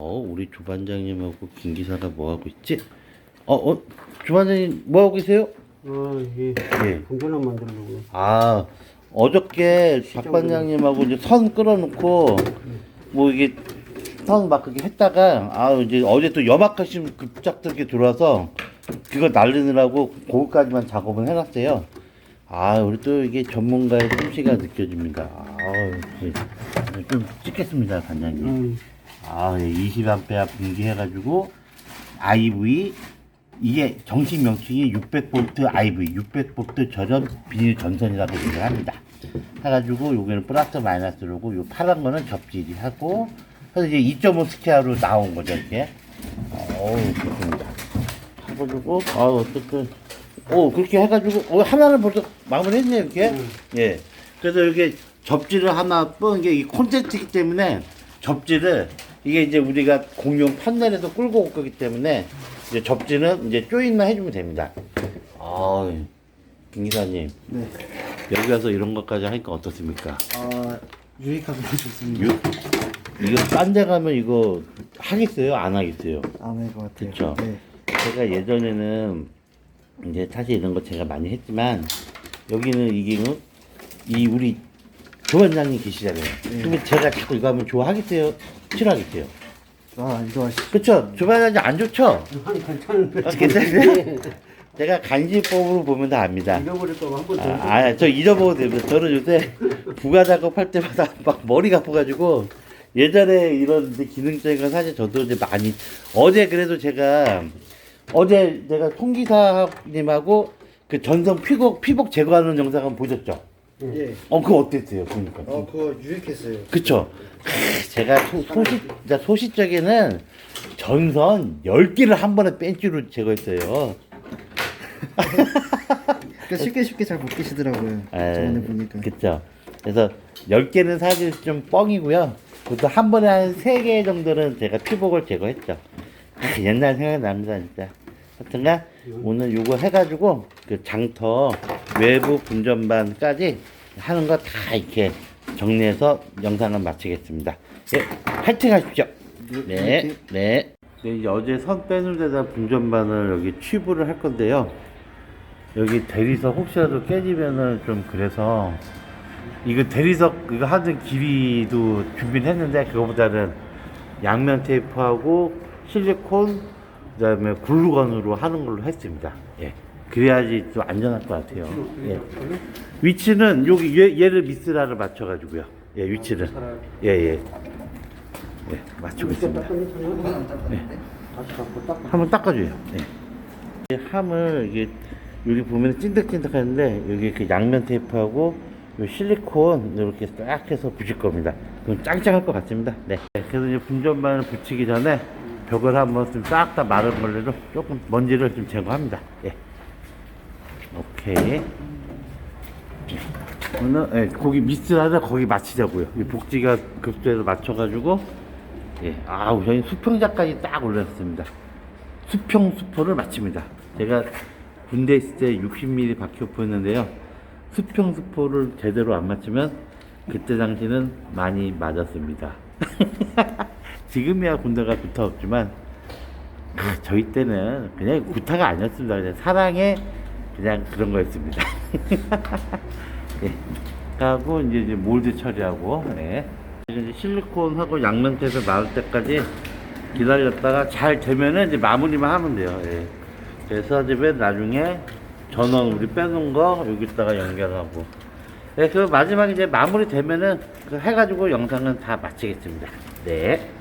어, 우리 주반장님하고 김 기사가 뭐 하고 있지? 어, 어, 주반장님 뭐 하고 계세요? 어, 예. 예. 공전화 만들려고. 아, 어저께 박 반장님하고 이제 선 끌어놓고 뭐 이게 선 막 그렇게 했다가 아 이제 어제 또 염화칼슘 급작스럽게 들어와서 그거 날리느라고 그거까지만 작업을 해놨어요. 아, 우리 또 이게 전문가의 솜씨가 느껴집니다. 아, 좀 찍겠습니다, 반장님. 음, 아, 20A 분기해가지고 IV 이게 정식 명칭이 600V IV 600V 저전 비닐 전선이라고 얘기를 합니다. 해가지고 여기는 플러스 마이너스로고 요 파란 거는 접질이 하고 그래서 이제 2.5 스퀘어로 나온 거죠 이렇게. 어우 좋습니다. 해가지고 아 어쨌든 오 그렇게 해가지고 어, 하나를 벌써 마무리했네요 이렇게. 예. 그래서 이렇게 접지를 하나 뻔 이게 이 콘센트이기 때문에 접지를 이게 이제 우리가 공용 판넬에서 끌고 올 거기 때문에 이제 접지는 이제 조인만 해주면 됩니다. 아, 김 기사님 네. 여기 와서 이런 것까지 하니까 어떻습니까? 아 유익하고 좋습니다. 유, 이거 딴 데 가면 이거 하겠어요? 안 하겠어요? 안 할 것 같아요. 그쵸. 네. 제가 예전에는 이제 사실 이런 거 제가 많이 했지만 여기는 이게 뭐, 이 우리 조원장님 계시잖아요. 그러면 제가 자꾸 이거 하면 좋아하겠어요? 싫어하겠어요? 아 이거 하시. 그쵸? 조반장님 안 좋죠? 아니, 괜찮은데. 아, 괜찮아요? 제가 간지법으로 보면 다 압니다. 잃어버릴까봐 한번 더. 아, 아, 저 됩니다. 저는 요새 부가 작업 할 때마다 막 머리가 아파가지고 예전에 이런 기능적인 건 사실 저도 이제 많이 어제 그래도 제가 어제 내가 통기사님하고 그 전성 피복 피복 제거하는 영상 한번 보셨죠? 예. 어 그거 어땠어요? 보니까. 어 그거 유익했어요. 그쵸? 크, 제가 소, 소시, 소시적에는 전선 10개를 한 번에 뺀줄로 제거했어요. 그러니까 쉽게 쉽게 잘못 끼시더라고요. 에, 저번에 보니까. 그쵸. 그래서 10개는 사실 좀 뻥이고요. 그것도 한 번에 한 3개 정도는 제가 피복을 제거했죠. 아, 옛날 생각이 납니다, 진짜. 하여튼간 오늘 요거 해가지고 그 장터 외부 분전반까지 하는 거 다 이렇게 정리해서 영상을 마치겠습니다. 예, 화이팅 하십시오. 네, 네. 네, 어제 선 빼는 데다 분전반을 여기 취부를 할 건데요. 여기 대리석 혹시라도 깨지면은 좀 그래서 이거 대리석 이거 하는 길이도 준비를 했는데 그거보다는 양면 테이프하고 실리콘 그다음에 글루건으로 하는 걸로 했습니다. 예. 그래야지 좀 안전할 것 같아요. 예. 위치는 여기 얘, 얘를 미스라를 맞춰가지고요. 예, 위치를 예, 예. 예, 갖고 딱. 한번 닦아줘요. 네. 이 함을 이게 여기 보면 찐득찐득하는데 여기 이렇게 양면 테이프하고 요 실리콘 이렇게 딱 해서 붙일 겁니다. 그럼 짱짱할 것 같습니다. 네. 그래서 이제 분전반을 붙이기 전에 벽을 한번 좀 싹 다 마른 걸로 조금 먼지를 좀 제거합니다. 예. 오케이. 오늘 예, 거기 미스라를 거기 맞추자고요. 이 복지가 급수에서 맞춰가지고 예, 아우 저희 수평자까지 딱 올렸습니다. 수평 수포를 마칩니다. 제가 군대 있을 때 60mm 바퀴오프였는데요. 수평 수포를 제대로 안 맞추면 그때 당시는 많이 맞았습니다. 지금이야 군대가 구타 없지만 아, 저희 때는 그냥 구타가 아니었습니다. 그냥 사랑의 그냥 그런 거였습니다. 예. 하고 이제, 이제 몰드 처리하고 예. 이제 실리콘하고 양면 테이프 마를 때까지 기다렸다가 잘 되면은 이제 마무리만 하면 돼요. 예. 그래서 맨 나중에 전원 우리 빼놓은 거 여기다가 연결하고. 네, 그 마지막에 이제 마무리 되면은 그 해가지고 영상은 다 마치겠습니다. 네.